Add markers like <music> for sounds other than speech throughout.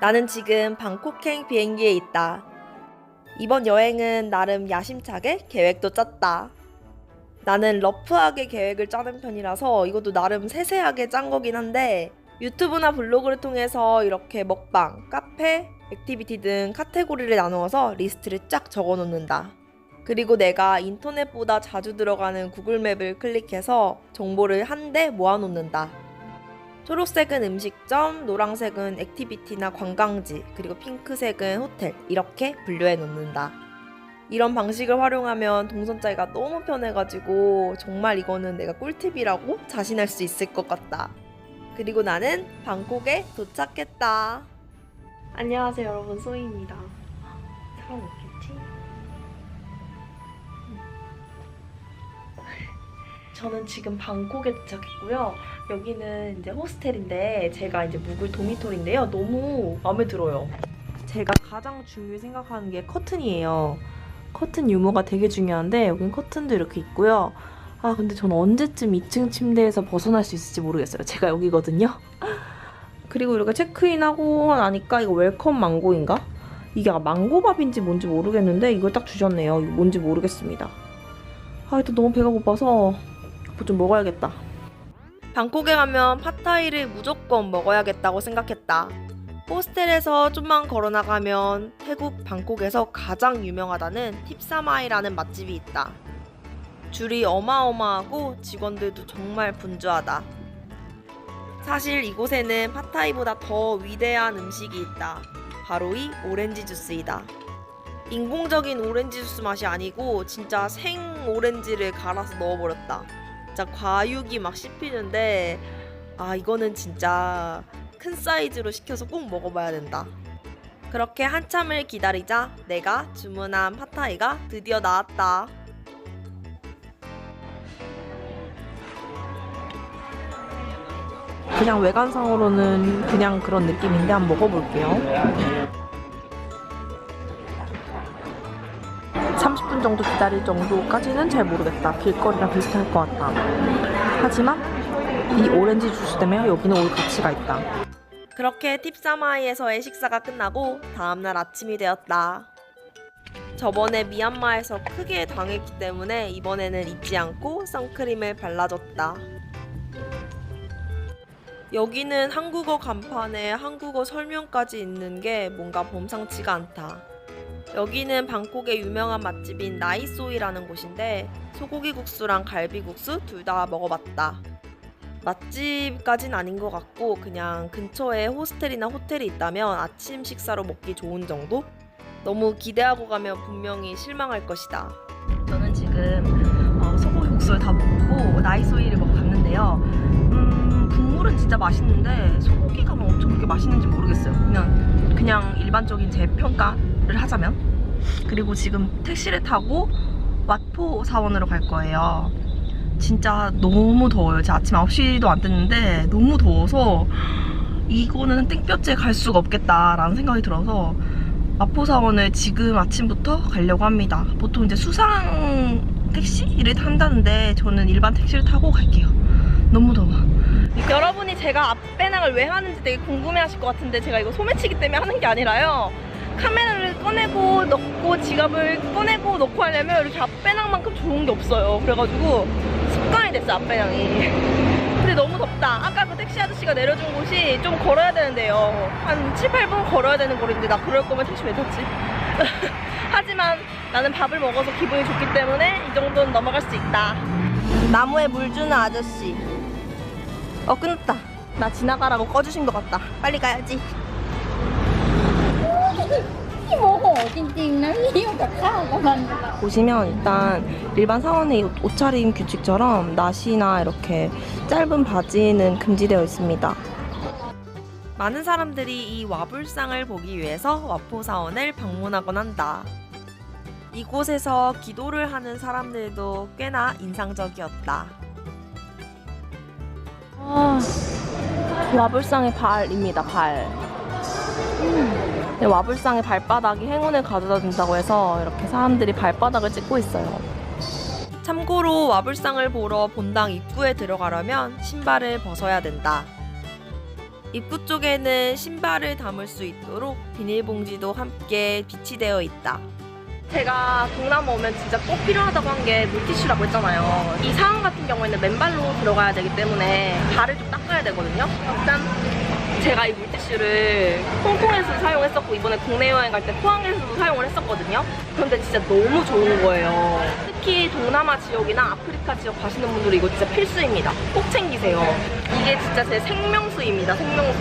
나는 지금 방콕행 비행기에 있다. 이번 여행은 나름 야심차게 계획도 짰다. 나는 러프하게 계획을 짜는 편이라서 이것도 나름 세세하게 짠 거긴 한데 유튜브나 블로그를 통해서 이렇게 먹방, 카페, 액티비티 등 카테고리를 나누어서 리스트를 쫙 적어 놓는다. 그리고 내가 인터넷보다 자주 들어가는 구글맵을 클릭해서 정보를 한데 모아 놓는다. 초록색은 음식점, 노란색은 액티비티나 관광지, 그리고 핑크색은 호텔 이렇게 분류해 놓는다. 이런 방식을 활용하면 동선 짜기가 너무 편해가지고 정말 이거는 내가 꿀팁이라고 자신할 수 있을 것 같다. 그리고 나는 방콕에 도착했다. 안녕하세요 여러분 소희입니다. 사람 없겠지? 저는 지금 방콕에 도착했고요. 여기는 이제 호스텔인데 제가 이제 묵을 도미토리인데요. 너무 마음에 들어요. 제가 가장 중요히 생각하는 게 커튼이에요. 커튼 유무가 되게 중요한데 여긴 커튼도 이렇게 있고요. 아 근데 저는 언제쯤 2층 침대에서 벗어날 수 있을지 모르겠어요. 제가 여기거든요. <laughs> 그리고 이렇게 체크인하고 나니까 이거 웰컴 망고인가? 이게 망고밥인지 뭔지 모르겠는데 이걸 딱 주셨네요. 뭔지 모르겠습니다. 아 일단 너무 배가 고파서 뭐 좀 먹어야겠다. 방콕에 가면 팟타이를 무조건 먹어야겠다고 생각했다. 호스텔에서 좀만 걸어 나가면 태국 방콕에서 가장 유명하다는 팁사마이라는 맛집이 있다. 줄이 어마어마하고 직원들도 정말 분주하다. 사실 이곳에는 팟타이보다 더 위대한 음식이 있다. 바로 이 오렌지 주스이다. 인공적인 오렌지 주스 맛이 아니고 진짜 생 오렌지를 갈아서 넣어버렸다. 진짜 과육이 막 씹히는데 아 이거는 진짜 큰 사이즈로 시켜서 꼭 먹어봐야 된다. 그렇게 한참을 기다리자 내가 주문한 팟타이가 드디어 나왔다. 그냥 외관상으로는 그냥 그런 느낌인데 한번 먹어볼게요. 30분 정도 기다릴 정도까지는 잘 모르겠다. 길거리랑 비슷할 것 같다. 하지만 이 오렌지 주스 때문에 여기는 올 가치가 있다. 그렇게 팁사마이에서의 식사가 끝나고 다음날 아침이 되었다. 저번에 미얀마에서 크게 당했기 때문에 이번에는 잊지 않고 선크림을 발라줬다. 여기는 한국어 간판에 한국어 설명까지 있는 게 뭔가 범상치가 않다. 여기는 방콕의 유명한 맛집인 나이소이라는 곳인데 소고기 국수랑 갈비 국수 둘 다 먹어봤다. 맛집까진 아닌 것 같고 그냥 근처에 호스텔이나 호텔이 있다면 아침 식사로 먹기 좋은 정도? 너무 기대하고 가면 분명히 실망할 것이다. 저는 지금 어, 소고기 국수를 다 먹고 나이소이를 먹었는데요. 음, 국물은 진짜 맛있는데 소고기가 막 엄청 그렇게 맛있는지 모르겠어요. 그냥 그냥 일반적인 제 평가 를 하자면 그리고 지금 택시를 타고 왓포 사원으로 갈 거예요. 진짜 너무 더워요. 제가 아침 9시도 안 됐는데 너무 더워서 이거는 땡볕에 갈 수가 없겠다라는 생각이 들어서 마포사원을 지금 아침부터 가려고 합니다. 보통 이제 수상 택시를 탄다는데 저는 일반 택시를 타고 갈게요. 너무 더워. 여러분이 제가 앞배낭을 왜 하는지 되게 궁금해 하실 것 같은데 제가 이거 소매치기 때문에 하는 게 아니라요. 카메라를 꺼내고 넣고 지갑을 꺼내고 넣고 하려면 이렇게 앞배낭만큼 좋은 게 없어요. 그래가지고 습관이 됐어 앞배낭이. 근데 너무 덥다. 아까 그 택시 아저씨가 내려준 곳이 좀 걸어야 되는데요. 한 7, 8분 걸어야 되는 거리인데 나 그럴 거면 택시 왜 탔지? <laughs> 하지만 나는 밥을 먹어서 기분이 좋기 때문에 이 정도는 넘어갈 수 있다. 나무에 물 주는 아저씨. 어 끊었다. 나 지나가라고 꺼주신 것 같다. 빨리 가야지. ขี้โมโหจริงๆนะพี่อยู่กับข้าวกับมัน 보시면 일단 일반 사원의 옷- 옷차림 규칙처럼 나시나 이렇게 짧은 바지는 금지되어 있습니다. 많은 사람들이 이 와불상을 보기 위해서 와포 사원을 방문하곤 한다. 이곳에서 기도를 하는 사람들도 꽤나 인상적이었다. 아, 와불상의 발입니다, 발. 네, 와불상의 발바닥이 행운을 가져다 준다고 해서 이렇게 사람들이 발바닥을 찍고 있어요. 참고로 와불상을 보러 본당 입구에 들어가려면 신발을 벗어야 된다. 입구 쪽에는 신발을 담을 수 있도록 비닐봉지도 함께 비치되어 있다. 제가 동남아 오면 진짜 꼭 필요하다고 한 게 물티슈라고 했잖아요. 이 상황 같은 경우에는 맨발로 들어가야 되기 때문에 발을 좀 닦아야 되거든요. 일단 제가 이 물티슈를 홍콩에서도 사용했었고 이번에 국내 여행 갈 때 포항에서도 사용을 했었거든요. 그런데 진짜 너무 좋은 거예요. 동남아 지역이나 아프리카 지역 가시는 분들은 이거 진짜 필수입니다. 꼭 챙기세요. 이게 진짜 제 생명수입니다. 생명수.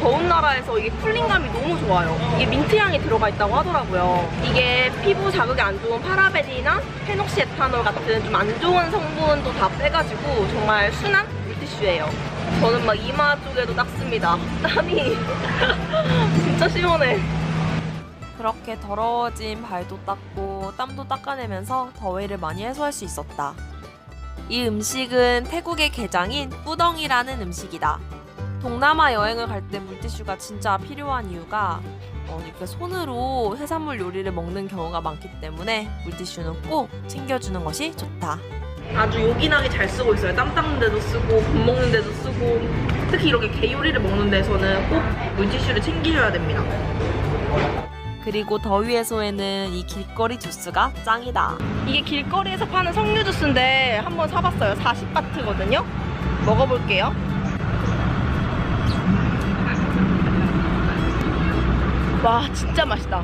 더운 나라에서 이게 쿨링감이 너무 좋아요. 이게 민트 향이 들어가 있다고 하더라고요. 이게 피부 자극이 안 좋은 파라벤이나 페녹시에탄올 같은 좀 안 좋은 성분도 다 빼가지고 정말 순한 물티슈예요. 저는 막 이마 쪽에도 닦습니다. 땀이 <laughs> 진짜 시원해. 그렇게 더러워진 발도 닦고 땀도 닦아내면서 더위를 많이 해소할 수 있었다. 이 음식은 태국의 게장인 뿌덩이라는 음식이다. 동남아 여행을 갈 때 물티슈가 진짜 필요한 이유가 어, 이렇게 손으로 해산물 요리를 먹는 경우가 많기 때문에 물티슈는 꼭 챙겨주는 것이 좋다. 아주 요긴하게 잘 쓰고 있어요. 땀 닦는 데도 쓰고 밥 먹는 데도 쓰고 특히 이렇게 게 요리를 먹는 데서는 꼭 물티슈를 챙기셔야 됩니다. 그리고 더위 해소에는 이 길거리 주스가 짱이다. 이게 길거리에서 파는 석류 주스인데 한번 사봤어요. 40바트거든요. 먹어볼게요. 와 진짜 맛있다.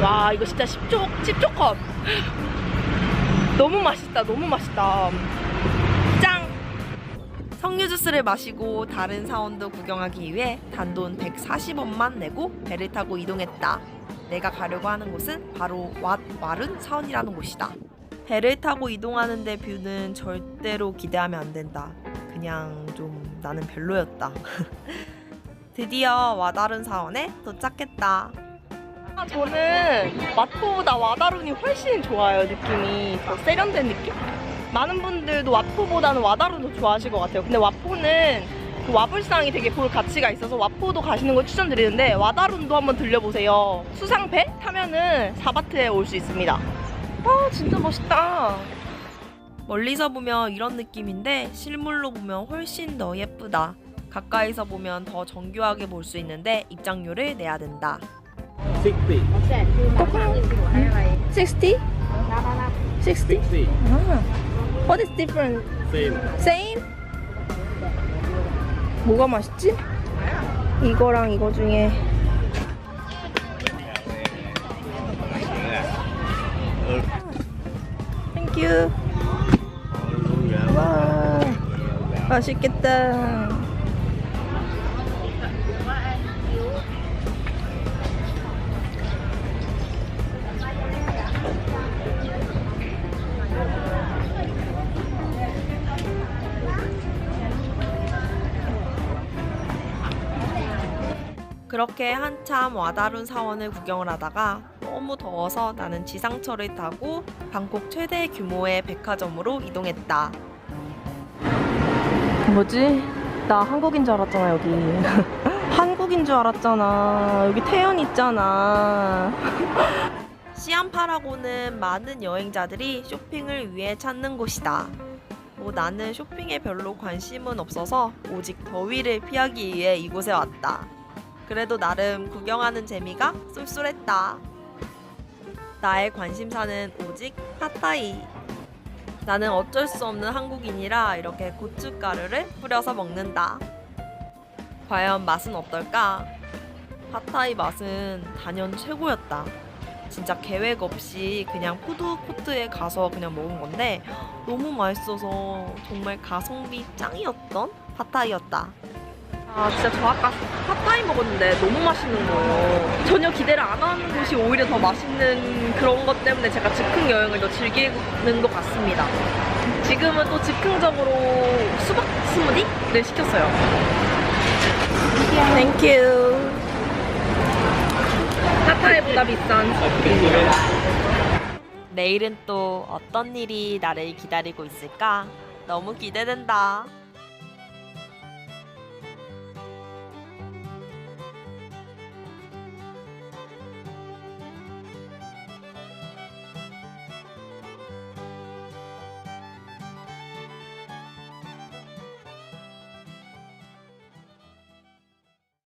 와 이거 진짜 10초 10초 컵. 너무 맛있다. 너무 맛있다. 짱. 석류 주스를 마시고 다른 사원도 구경하기 위해 단돈 140원만 내고 배를 타고 이동했다. 내가 가려고 하는 곳은 바로 왓 마른 사원이라는 곳이다. 배를 타고 이동하는데 뷰는 절대로 기대하면 안 된다. 그냥 좀 나는 별로였다. <laughs> 드디어 와다룬 사원에 도착했다. 아, 저는 마토보다 와다룬이 훨씬 좋아요 느낌이 더 세련된 느낌? 많은 분들도 와포보다는 와다룬도 좋아하실 것 같아요. 근데 와포는 그 와불상이 되게 볼 가치가 있어서 와포도 가시는 걸 추천드리는데 와다룬도 한번 들려보세요. 수상배 타면은 사바트에 올 수 있습니다. 아 진짜 멋있다. 멀리서 보면 이런 느낌인데 실물로 보면 훨씬 더 예쁘다. 가까이서 보면 더 정교하게 볼 수 있는데 입장료를 내야 된다. 60 60? 60? 60 아. What is different? same Same? 뭐가 맛있지? 이거랑 이거 중에 땡큐 와 맛있겠다 그렇게 한참 와다룬 사원을 구경을 하다가 너무 더워서 나는 지상철을 타고 방콕 최대 규모의 백화점으로 이동했다. 뭐지? 나 한국인 줄 알았잖아 여기. <laughs> 한국인 줄 알았잖아. 여기 태연 있잖아. <laughs> 시안파라고는 많은 여행자들이 쇼핑을 위해 찾는 곳이다. 뭐 나는 쇼핑에 별로 관심은 없어서 오직 더위를 피하기 위해 이곳에 왔다. 그래도 나름 구경하는 재미가 쏠쏠했다. 나의 관심사는 오직 팟타이. 나는 어쩔 수 없는 한국인이라 이렇게 고춧가루를 뿌려서 먹는다. 과연 맛은 어떨까? 팟타이 맛은 단연 최고였다. 진짜 계획 없이 그냥 푸드코트에 가서 그냥 먹은 건데 너무 맛있어서 정말 가성비 짱이었던 팟타이였다. 아 진짜 저 아까 팟타이 먹었는데 너무 맛있는 거예요. 전혀 기대를 안 하는 곳이 오히려 더 맛있는 그런 것 때문에 제가 즉흥 여행을 더 즐기는 것 같습니다. 지금은 또 즉흥적으로 수박 스무디를 시켰어요. 땡큐. 팟타이보다 비싼 내일은 또 어떤 일이 나를 기다리고 있을까? 너무 기대된다.